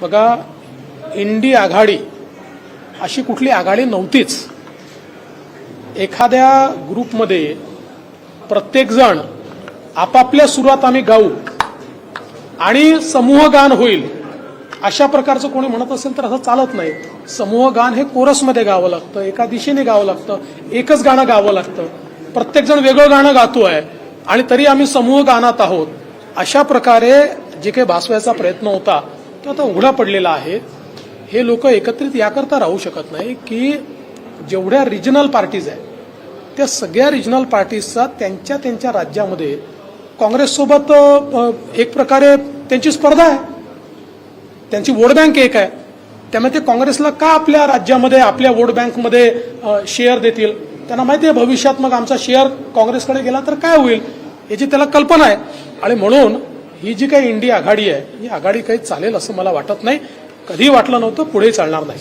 बघा इंडी आघाडी अशी कुठली आघाडी नव्हतीच. एखाद्या ग्रुपमध्ये प्रत्येकजण आपापल्या सुरात आम्ही गाऊ आणि समूह गान होईल अशा प्रकारचं कोणी म्हणत असेल तर असं चालत नाही. समूह गान हे कोरसमध्ये गावं लागतं एका दिशेने गावं लागतं एकच गाणं गावं लागतं. प्रत्येकजण वेगळं गाणं गातो आहे आणि तरी आम्ही समूह गानात आहोत. अशा प्रकारे जे काही भासवायचा प्रयत्न होता तो आता उघडा पडलेला आहे. हे लोक एकत्रित याकरता राहू शकत नाही की जेवढ्या रिजनल पार्टीज आहेत त्या सगळ्या रिजनल पार्टीजचा त्यांच्या त्यांच्या राज्यामध्ये काँग्रेससोबत एक प्रकारे त्यांची स्पर्धा आहे. त्यांची वोट बँक एक आहे. त्यामुळे ते काँग्रेसला का आपल्या राज्यामध्ये आपल्या वोट बँकमध्ये शेअर देतील? त्यांना माहिती आहे भविष्यात मग आमचा शेअर काँग्रेसकडे गेला तर काय होईल? याची त्याला कल्पना आहे. आणि म्हणून ही जी काही इंडिया आघाडी आहे ही आघाडी काही चालेल असं मला वाटत नाही. कधी वाटलं नव्हतं पुढे चालणार नाही.